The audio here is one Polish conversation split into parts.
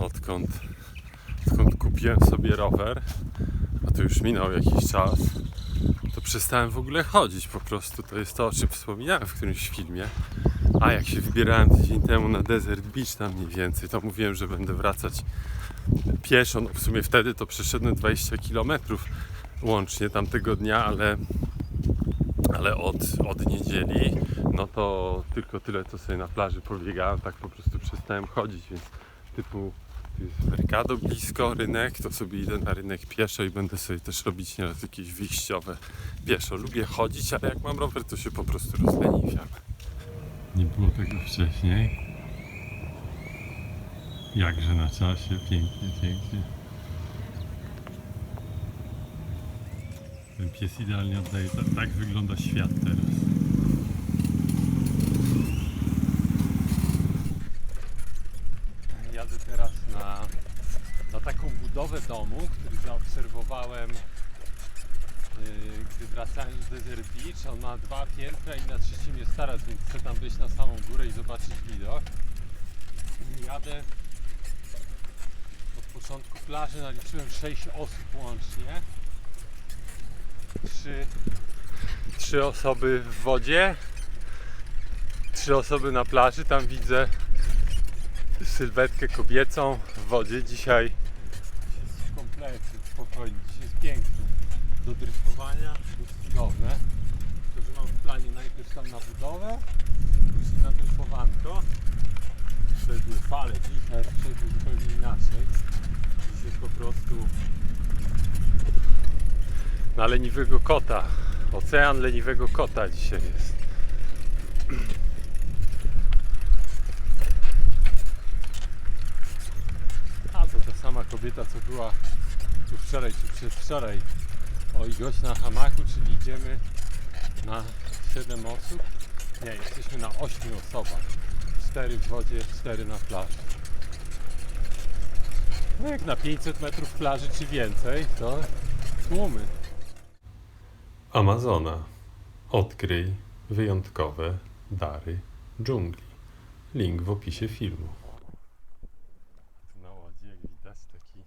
odkąd, odkąd kupiłem sobie rower, a to już minął jakiś czas, to przestałem w ogóle chodzić po prostu. To jest to, o czym wspominałem w którymś filmie. A jak się wybierałem tydzień temu na Desert Beach tam mniej więcej, to mówiłem, że będę wracać pieszo. No w sumie wtedy to przeszedłem 20 km łącznie tamtego dnia, ale, ale od, od niedzieli no to tylko tyle, co sobie na plaży pobiegałem, tak po prostu przestałem chodzić, więc typu Mercado blisko, rynek, to sobie idę na rynek pieszo i będę sobie też robić nieraz jakieś wyjściowe pieszo. Lubię chodzić, ale jak mam rower, to się po prostu rozleniwiam. Nie było tego wcześniej. Jakże na czasie, pięknie, pięknie. Ten pies idealnie oddaje, tak, tak wygląda świat teraz. Jadę teraz na, na taką budowę domu, który zaobserwowałem, yy, gdy wracałem z Desert Beach. On ma dwa piętra i na trzecim jest taras, więc chcę tam wyjść na samą górę i zobaczyć widok. Jadę od początku plaży, naliczyłem 6 osób łącznie. Trzy, trzy osoby w wodzie, trzy osoby na plaży. Tam widzę sylwetkę kobiecą w wodzie. Dzisiaj kompletnie spokojnie. Dzisiaj pięknie. Do dryfowania jest cudowne. Tylko, że mam w planie najpierw tam na budowę, później na dryfowanko. Wtedy fale, wicher, wtedy zupełnie inaczej. Dziś jest po prostu na leniwego kota. Ocean leniwego kota dzisiaj jest. A to ta sama kobieta, co była tu wczoraj czy przedwczoraj. O i gość na hamaku, czyli idziemy na 7 osób. Nie, jesteśmy na 8 osobach. 4 w wodzie, 4 na plaży. No jak na 500 metrów plaży czy więcej, to tłumy. Amazona. Odkryj wyjątkowe dary dżungli. Link w opisie filmu. Na łodzie, jak widać, taki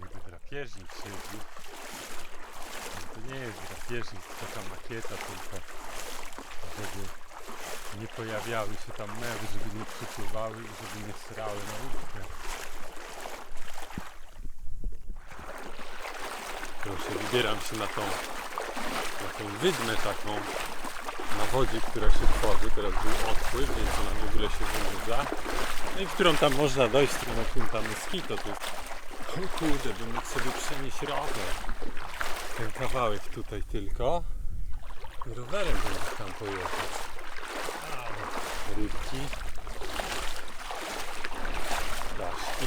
jakby drapieżnik siedzi. To nie jest drapieżnik, to taka makieta tylko, żeby nie pojawiały się tam mewy, żeby nie przypływały i żeby nie srały na łódkę. Proszę, wybieram się na tą, na tą wydmę taką na wodzie, która się tworzy. Teraz był odpływ, więc ona w ogóle się wynudza. No i którą tam można dojść, stronę Punta Mosquito. To jest... O kurde, bym mógł sobie przenieść rower. Ten kawałek tutaj tylko. Rowerem będę tam pojechać. A, Rybki. Daszki.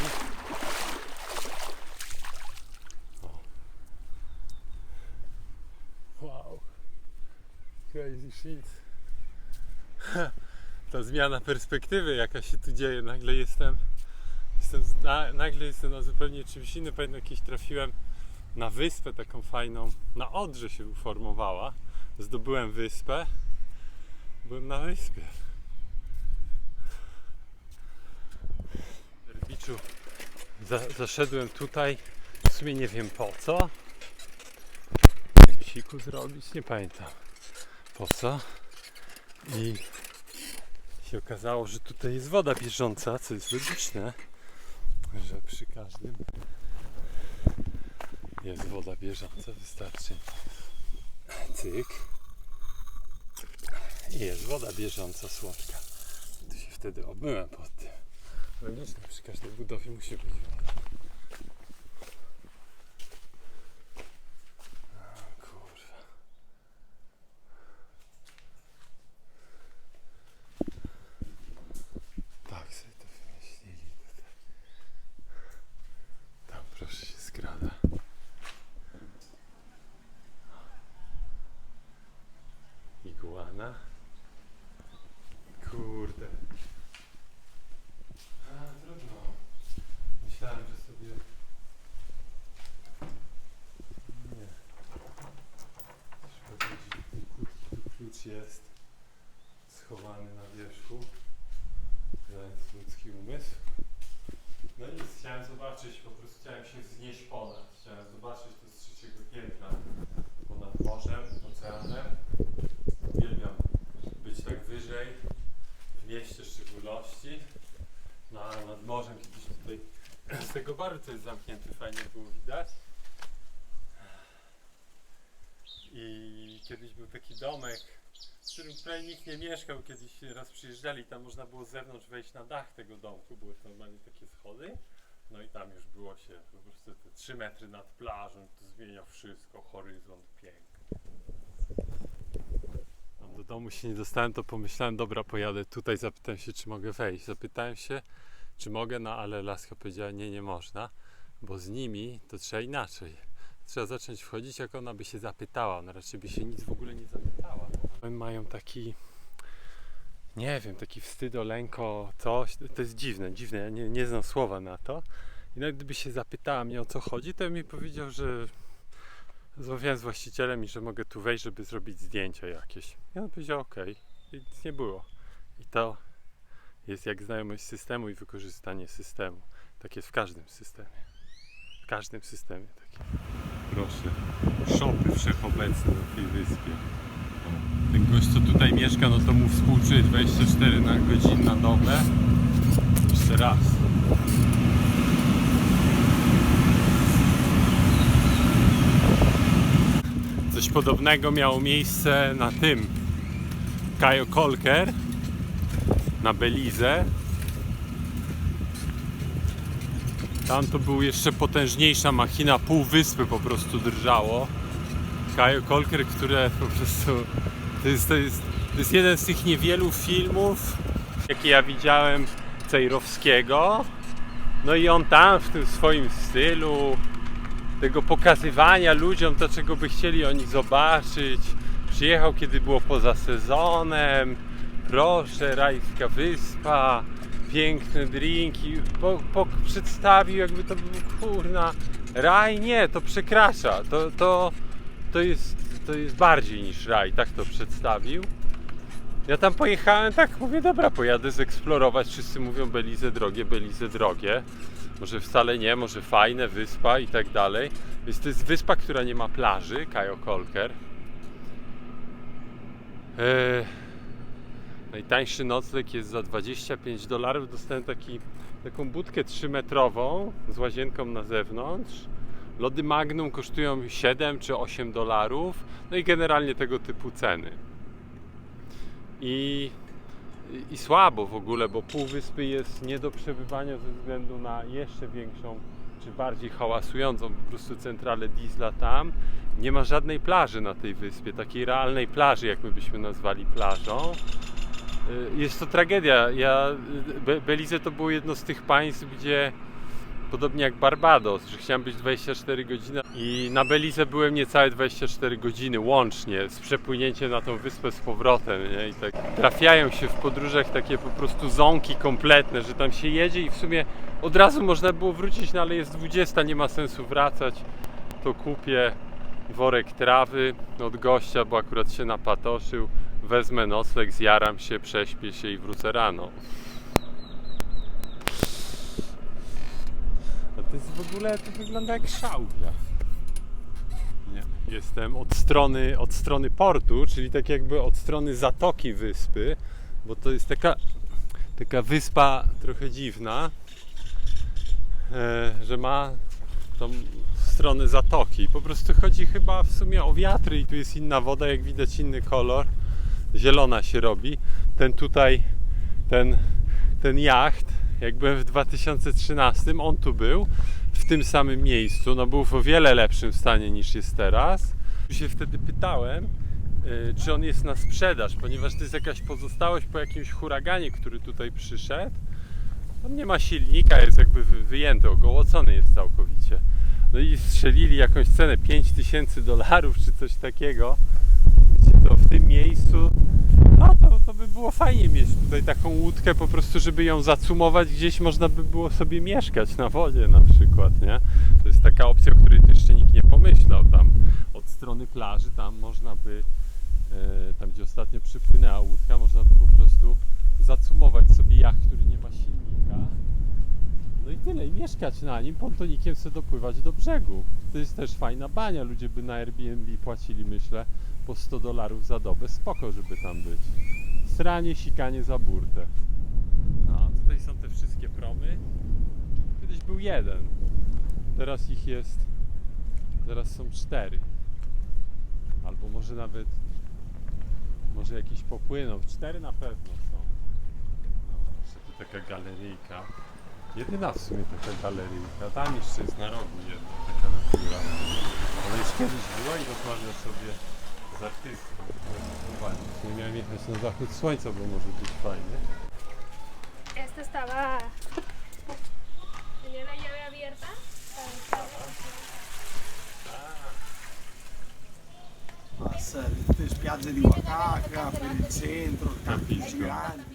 Wow. Crazy shit. Ta zmiana perspektywy jaka się tu dzieje. Nagle jestem, jestem na, nagle jestem na zupełnie czymś innym. Pamiętam kiedyś trafiłem na wyspę taką fajną. Na Odrze się uformowała. Zdobyłem wyspę. Byłem na wyspie. W Erbiczu za, zaszedłem tutaj. W sumie nie wiem po co. Nie wiem, siku zrobić, nie pamiętam po co. I się okazało, że tutaj jest woda bieżąca, co jest logiczne, że przy każdym jest woda bieżąca, wystarczy cyk i jest woda bieżąca, słodka. Tu się wtedy obmyłem pod tym. Logiczne, przy każdej budowie musi być woda. O Kurwa. Tak sobie to wymyślili tutaj. Tam proszę się skrada. Iguana. Kurde. A, trudno. Myślałem, że sobie... Nie. Trzeba powiedzieć, tej kurtki tu klucz jest schowany na wierzchu, znając ludzki umysł. No zobaczyć, po prostu chciałem się wznieść ponad. Chciałem zobaczyć to z trzeciego piętra. Ponad morzem, oceanem. Uwielbiam być tak wyżej, w mieście w szczególności. Na, nad morzem kiedyś tutaj z tego baru to jest zamknięty, fajnie było widać. I kiedyś był taki domek, w którym prawie nikt nie mieszkał. Kiedyś raz przyjeżdżali, tam można było z zewnątrz wejść na dach tego domku, były normalnie takie schody. No i tam już było się po prostu te 3 metry nad plażą, to zmienia wszystko, horyzont piękny. Tam do domu się nie dostałem, to pomyślałem, dobra, pojadę tutaj, zapytałem się, czy mogę wejść. Zapytałem się, czy mogę, no ale laska powiedziała, nie, nie można, bo z nimi to trzeba inaczej. Trzeba zacząć wchodzić, jak ona by się zapytała. Ona raczej by się nic w ogóle nie zapytała. Mają taki, nie wiem, taki wstydo, lęko, coś. To jest dziwne, dziwne. Ja nie, nie znam słowa na to. I nawet gdyby się zapytała mnie o co chodzi, to mi powiedział, że rozmawiałem z właścicielem i że mogę tu wejść, żeby zrobić zdjęcia jakieś. I on powiedział ok. I nic nie było. I to jest jak znajomość systemu i wykorzystanie systemu. Tak jest w każdym systemie. W każdym systemie takie. Proszę, szopy wszechobecne na tej wyspie. Ten gość, co tutaj mieszka, no to mu współczuję 24 na godzinę na dobę. Jeszcze raz. Coś podobnego miało miejsce na tym Kajo Kolker na Belize. Tam to był jeszcze potężniejsza machina, pół wyspy po prostu drżało. Kajo Kolker, które po prostu to jest, to, jest, to jest jeden z tych niewielu filmów, jakie ja widziałem Cejrowskiego. No i on tam w tym swoim stylu tego pokazywania ludziom to, czego by chcieli oni zobaczyć. Przyjechał, kiedy było poza sezonem. Proszę, rajska wyspa, piękne drinki. Po, po, przedstawił, jakby to był kurna. Raj nie, to przekracza. To, to, to, jest, to jest bardziej niż raj, tak to przedstawił. Ja tam pojechałem, tak mówię, dobra, pojadę zeksplorować. Wszyscy mówią Belize drogie, Belize drogie. Może wcale nie, może fajne, wyspa i tak dalej. Więc to jest wyspa, która nie ma plaży, Kajo Kolker. Eee, najtańszy nocleg jest za 25 dolarów. Dostałem taki, taką budkę 3-metrową z łazienką na zewnątrz. Lody Magnum kosztują 7 czy 8 dolarów. No i generalnie tego typu ceny. I, i, słabo w ogóle, bo pół wyspy jest nie do przebywania ze względu na jeszcze większą czy bardziej hałasującą po prostu centralę diesla tam. Nie ma żadnej plaży na tej wyspie, takiej realnej plaży, jak my byśmy nazwali plażą. Y, Jest to tragedia. Ja, y, Be- Belize to było jedno z tych państw, gdzie podobnie jak Barbados, że chciałem być 24 godziny i na Belize byłem niecałe 24 godziny łącznie z przepłynięciem na tą wyspę z powrotem nie? i tak trafiają się w podróżach takie po prostu ząki kompletne, że tam się jedzie i w sumie od razu można było wrócić, no ale jest 20, nie ma sensu wracać, to kupię worek trawy od gościa, bo akurat się napatoszył, wezmę nocleg, zjaram się, prześpię się i wrócę rano. To jest w ogóle, to wygląda jak szałwia. Nie. Jestem od strony, od strony portu, czyli tak jakby od strony zatoki wyspy, bo to jest taka, taka wyspa trochę dziwna, e, że ma tą stronę zatoki. Po prostu chodzi chyba w sumie o wiatry i tu jest inna woda, jak widać inny kolor. Zielona się robi. Ten tutaj, ten, ten jacht, jak byłem w 2013, on tu był, w tym samym miejscu. No był w o wiele lepszym stanie niż jest teraz. Się wtedy pytałem, y, czy on jest na sprzedaż, ponieważ to jest jakaś pozostałość po jakimś huraganie, który tutaj przyszedł. On nie ma silnika, jest jakby wy- wyjęty, ogołocony jest całkowicie. No i strzelili jakąś cenę 5000 dolarów czy coś takiego. To w tym miejscu, no to, to by było fajnie mieć tutaj taką łódkę po prostu, żeby ją zacumować gdzieś, można by było sobie mieszkać na wodzie na przykład, nie? To jest taka opcja, o której jeszcze nikt nie pomyślał. Tam od strony plaży, tam można by, e, tam gdzie ostatnio przypłynęła łódka, można by po prostu zacumować sobie jacht, który nie ma silnika. No i tyle, i mieszkać na nim, pontonikiem sobie dopływać do brzegu. To jest też fajna bania, ludzie by na Airbnb płacili, myślę, po 100 dolarów za dobę. Spoko, żeby tam być. Sranie, sikanie za burtę. No, tutaj są te wszystkie promy. Kiedyś był jeden, teraz ich jest, teraz są cztery. Albo może nawet, może jakiś popłynął. Cztery na pewno są. No, jeszcze tu taka galeryjka. Jedyna w sumie taka galeryjka. Tam jeszcze jest na rogu jedna taka natura. Ona już kiedyś była i rozmawia sobie z artystą. Sumie miałem jechać na zachód słońca, bo może być fajnie. Esta estaba. Tenía la llave abierta. Passa le spiagge di Oaxaca, per il centro, campi Capisco. giganti.